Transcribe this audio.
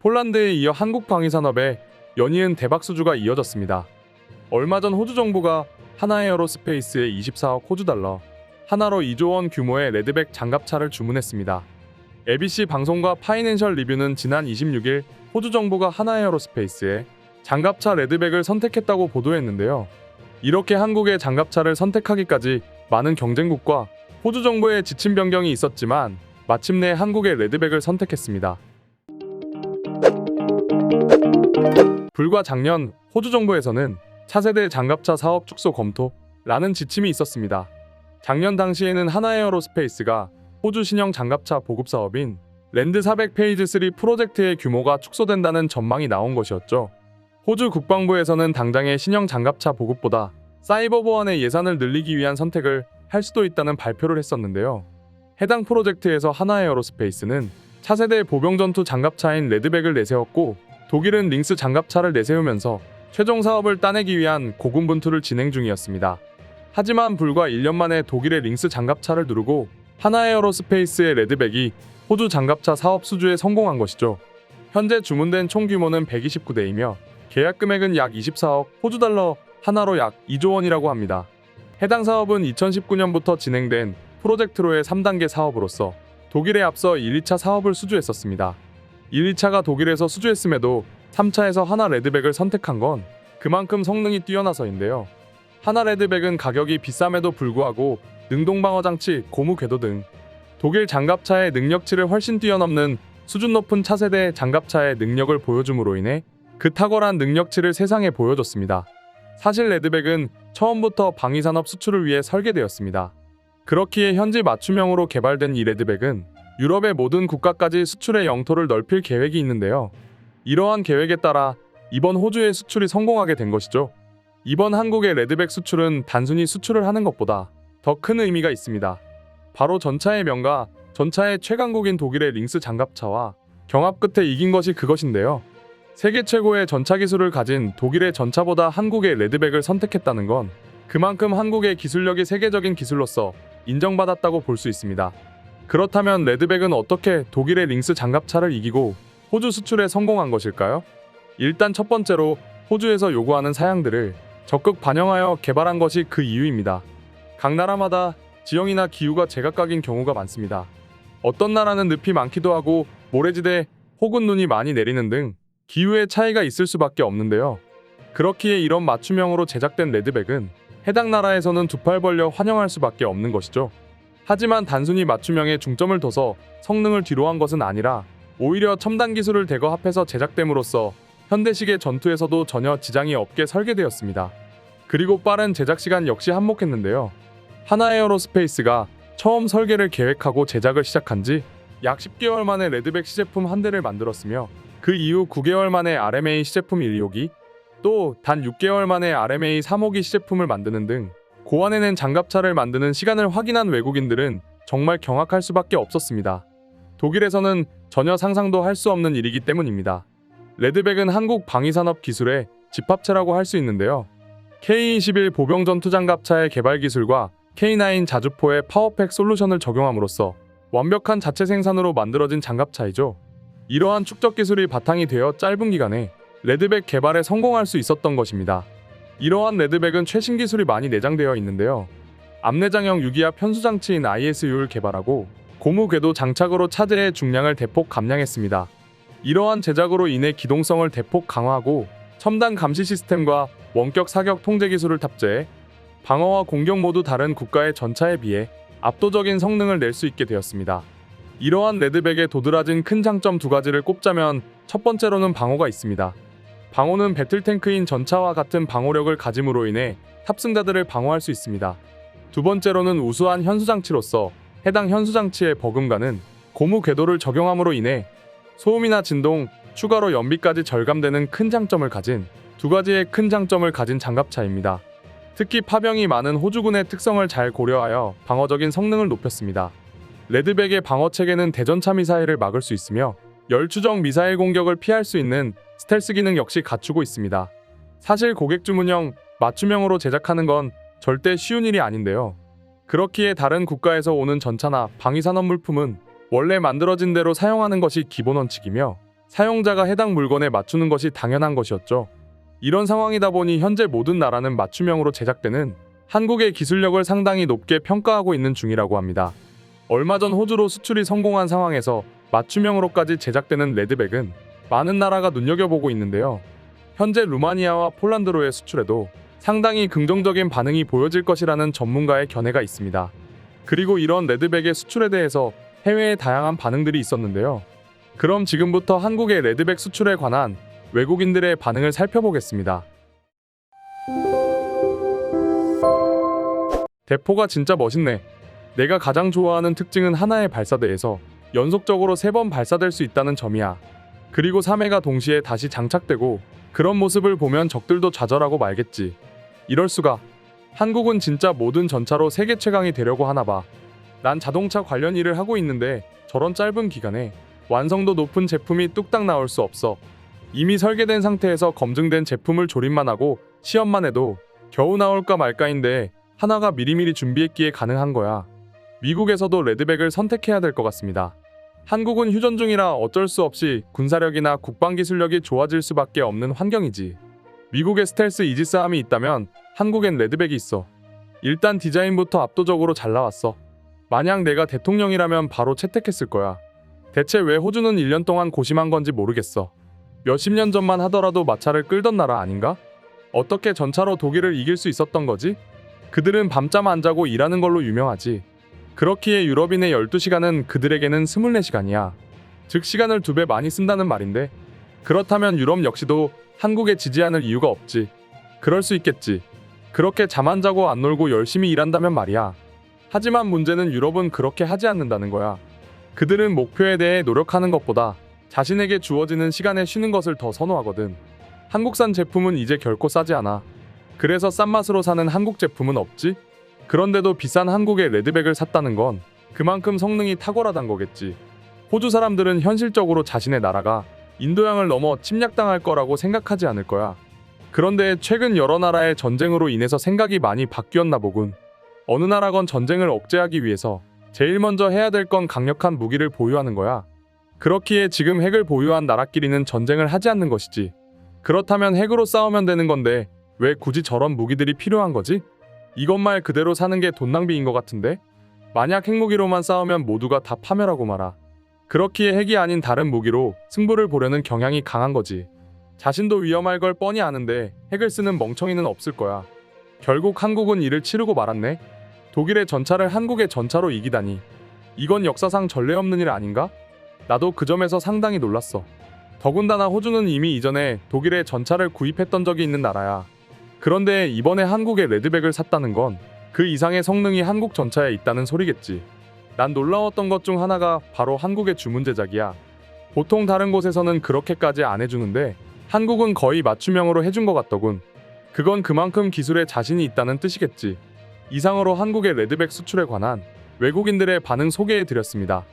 폴란드에 이어 한국 방위 산업에 연이은 대박 수주가 이어졌습니다. 얼마 전 호주 정부가 하나에어로스페이스에 24억 호주 달러, 하나로 2조 원 규모의 레드백 장갑차를 주문했습니다. ABC 방송과 파이낸셜 리뷰는 지난 26일 호주 정부가 하나에어로스페이스에 장갑차 레드백을 선택했다고 보도했는데요. 이렇게 한국의 장갑차를 선택하기까지 많은 경쟁국과 호주 정부의 지침 변경이 있었지만 마침내 한국의 레드백을 선택했습니다. 불과 작년 호주 정부에서는 차세대 장갑차 사업 축소 검토라는 지침이 있었습니다. 작년 당시에는 하나에어로스페이스가 호주 신형 장갑차 보급 사업인 랜드 400 페이즈 3 프로젝트의 규모가 축소된다는 전망이 나온 것이었죠. 호주 국방부에서는 당장의 신형 장갑차 보급보다 사이버 보안의 예산을 늘리기 위한 선택을 할 수도 있다는 발표를 했었는데요. 해당 프로젝트에서 하나에어로스페이스는 차세대 보병 전투 장갑차인 레드백을 내세웠고 독일은 링스 장갑차를 내세우면서 최종 사업을 따내기 위한 고군분투를 진행 중이었습니다. 하지만 불과 1년 만에 독일의 링스 장갑차를 누르고 하나에어로스페이스의 레드백이 호주 장갑차 사업 수주에 성공한 것이죠. 현재 주문된 총 규모는 129대이며 계약 금액은 약 24억 호주 달러 하나로 약 2조 원이라고 합니다. 해당 사업은 2019년부터 진행된 프로젝트로의 3단계 사업으로서 독일에 앞서 1, 2차 사업을 수주했었습니다. 1, 2차가 독일에서 수주했음에도 3차에서 하나 레드백을 선택한 건 그만큼 성능이 뛰어나서인데요. 하나 레드백은 가격이 비쌈에도 불구하고 능동 방어 장치, 고무 궤도 등 독일 장갑차의 능력치를 훨씬 뛰어넘는 수준 높은 차세대 장갑차의 능력을 보여줌으로 인해 그 탁월한 능력치를 세상에 보여줬습니다. 사실 레드백은 처음부터 방위산업 수출을 위해 설계되었습니다. 그렇기에 현지 맞춤형으로 개발된 이 레드백은 유럽의 모든 국가까지 수출의 영토를 넓힐 계획이 있는데요. 이러한 계획에 따라 이번 호주의 수출이 성공하게 된 것이죠. 이번 한국의 레드백 수출은 단순히 수출을 하는 것보다 더 큰 의미가 있습니다. 바로 전차의 명가, 전차의 최강국인 독일의 링스 장갑차와 경합 끝에 이긴 것이 그것인데요. 세계 최고의 전차 기술을 가진 독일의 전차보다 한국의 레드백을 선택했다는 건 그만큼 한국의 기술력이 세계적인 기술로서 인정받았다고 볼 수 있습니다. 그렇다면 레드백은 어떻게 독일의 링스 장갑차를 이기고 호주 수출에 성공한 것일까요? 일단 첫 번째로 호주에서 요구하는 사양들을 적극 반영하여 개발한 것이 그 이유입니다. 각 나라마다 지형이나 기후가 제각각인 경우가 많습니다. 어떤 나라는 늪이 많기도 하고 모래지대 혹은 눈이 많이 내리는 등 기후의 차이가 있을 수밖에 없는데요. 그렇기에 이런 맞춤형으로 제작된 레드백은 해당 나라에서는 두 팔 벌려 환영할 수밖에 없는 것이죠. 하지만 단순히 맞춤형에 중점을 둬서 성능을 뒤로한 것은 아니라 오히려 첨단 기술을 대거 합해서 제작됨으로써 현대식의 전투에서도 전혀 지장이 없게 설계되었습니다. 그리고 빠른 제작 시간 역시 한몫했는데요. 하나 에어로스페이스가 처음 설계를 계획하고 제작을 시작한 지 약 10개월 만에 레드백 시제품 한 대를 만들었으며 그 이후 9개월 만에 RMA 시제품 1호기, 또 단 6개월 만에 RMA 3호기 시제품을 만드는 등 고안해낸 장갑차를 만드는 시간을 확인한 외국인들은 정말 경악할 수밖에 없었습니다. 독일에서는 전혀 상상도 할 수 없는 일이기 때문입니다. 레드백은 한국 방위산업 기술의 집합체라고 할 수 있는데요. K-21 보병 전투 장갑차의 개발 기술과 K9 자주포의 파워팩 솔루션을 적용함으로써 완벽한 자체 생산으로 만들어진 장갑차이죠. 이러한 축적 기술이 바탕이 되어 짧은 기간에 레드백 개발에 성공할 수 있었던 것입니다. 이러한 레드백은 최신 기술이 많이 내장되어 있는데요. 앞내장형 유기압 편수 장치인 ISU를 개발하고 고무 궤도 장착으로 차제의 중량을 대폭 감량했습니다. 이러한 제작으로 인해 기동성을 대폭 강화하고 첨단 감시 시스템과 원격 사격 통제 기술을 탑재해 방어와 공격 모두 다른 국가의 전차에 비해 압도적인 성능을 낼 수 있게 되었습니다. 이러한 레드백의 도드라진 큰 장점 두 가지를 꼽자면 첫 번째로는 방어가 있습니다. 방어는 배틀탱크인 전차와 같은 방어력을 가짐으로 인해 탑승자들을 방어할 수 있습니다. 두 번째로는 우수한 현수장치로서 해당 현수장치의 버금가는 고무 궤도를 적용함으로 인해 소음이나 진동, 추가로 연비까지 절감되는 큰 장점을 가진 두 가지의 큰 장점을 가진 장갑차입니다. 특히 파병이 많은 호주군의 특성을 잘 고려하여 방어적인 성능을 높였습니다. 레드백의 방어 체계는 대전차 미사일을 막을 수 있으며 열추적 미사일 공격을 피할 수 있는 스텔스 기능 역시 갖추고 있습니다. 사실 고객 주문형, 맞춤형으로 제작하는 건 절대 쉬운 일이 아닌데요. 그렇기에 다른 국가에서 오는 전차나 방위산업 물품은 원래 만들어진 대로 사용하는 것이 기본 원칙이며 사용자가 해당 물건에 맞추는 것이 당연한 것이었죠. 이런 상황이다 보니 현재 모든 나라는 맞춤형으로 제작되는 한국의 기술력을 상당히 높게 평가하고 있는 중이라고 합니다. 얼마 전 호주로 수출이 성공한 상황에서 맞춤형으로까지 제작되는 레드백은 많은 나라가 눈여겨보고 있는데요. 현재 루마니아와 폴란드로의 수출에도 상당히 긍정적인 반응이 보여질 것이라는 전문가의 견해가 있습니다. 그리고 이런 레드백의 수출에 대해서 해외에 다양한 반응들이 있었는데요. 그럼 지금부터 한국의 레드백 수출에 관한 외국인들의 반응을 살펴보겠습니다. 대포가 진짜 멋있네. 내가 가장 좋아하는 특징은 하나의 발사대에서 연속적으로 세번 발사될 수 있다는 점이야. 그리고 3회가 동시에 다시 장착되고 그런 모습을 보면 적들도 좌절하고 말겠지. 이럴 수가. 한국은 진짜 모든 전차로 세계 최강이 되려고 하나 봐. 난 자동차 관련 일을 하고 있는데 저런 짧은 기간에 완성도 높은 제품이 뚝딱 나올 수 없어. 이미 설계된 상태에서 검증된 제품을 조립만 하고 시험만 해도 겨우 나올까 말까인데 하나가 미리미리 준비했기에 가능한 거야. 미국에서도 레드백을 선택해야 될 것 같습니다. 한국은 휴전 중이라 어쩔 수 없이 군사력이나 국방 기술력이 좋아질 수밖에 없는 환경이지. 미국의 스텔스 이지스함이 있다면 한국엔 레드백이 있어. 일단 디자인부터 압도적으로 잘 나왔어. 만약 내가 대통령이라면 바로 채택했을 거야. 대체 왜 호주는 1년 동안 고심한 건지 모르겠어. 몇십 년 전만 하더라도 마차를 끌던 나라 아닌가? 어떻게 전차로 독일을 이길 수 있었던 거지? 그들은 밤잠 안 자고 일하는 걸로 유명하지. 그렇기에 유럽인의 12시간은 그들에게는 24시간이야. 즉 시간을 두 배 많이 쓴다는 말인데 그렇다면 유럽 역시도 한국에 지지 않을 이유가 없지. 그럴 수 있겠지. 그렇게 잠 안 자고 안 놀고 열심히 일한다면 말이야. 하지만 문제는 유럽은 그렇게 하지 않는다는 거야. 그들은 목표에 대해 노력하는 것보다 자신에게 주어지는 시간에 쉬는 것을 더 선호하거든. 한국산 제품은 이제 결코 싸지 않아. 그래서 싼 맛으로 사는 한국 제품은 없지? 그런데도 비싼 한국의 레드백을 샀다는 건 그만큼 성능이 탁월하단 거겠지. 호주 사람들은 현실적으로 자신의 나라가 인도양을 넘어 침략당할 거라고 생각하지 않을 거야. 그런데 최근 여러 나라의 전쟁으로 인해서 생각이 많이 바뀌었나 보군. 어느 나라건 전쟁을 억제하기 위해서 제일 먼저 해야 될 건 강력한 무기를 보유하는 거야. 그렇기에 지금 핵을 보유한 나라끼리는 전쟁을 하지 않는 것이지. 그렇다면 핵으로 싸우면 되는 건데 왜 굳이 저런 무기들이 필요한 거지? 이것 말 그대로 사는 게 돈 낭비인 것 같은데? 만약 핵무기로만 싸우면 모두가 다 파멸하고 말아. 그렇기에 핵이 아닌 다른 무기로 승부를 보려는 경향이 강한 거지. 자신도 위험할 걸 뻔히 아는데 핵을 쓰는 멍청이는 없을 거야. 결국 한국은 이를 치르고 말았네. 독일의 전차를 한국의 전차로 이기다니. 이건 역사상 전례 없는 일 아닌가? 나도 그 점에서 상당히 놀랐어. 더군다나 호주는 이미 이전에 독일의 전차를 구입했던 적이 있는 나라야. 그런데 이번에 한국의 레드백을 샀다는 건 그 이상의 성능이 한국 전차에 있다는 소리겠지. 난 놀라웠던 것 중 하나가 바로 한국의 주문 제작이야. 보통 다른 곳에서는 그렇게까지 안 해주는데 한국은 거의 맞춤형으로 해준 것 같더군. 그건 그만큼 기술에 자신이 있다는 뜻이겠지. 이상으로 한국의 레드백 수출에 관한 외국인들의 반응 소개해 드렸습니다.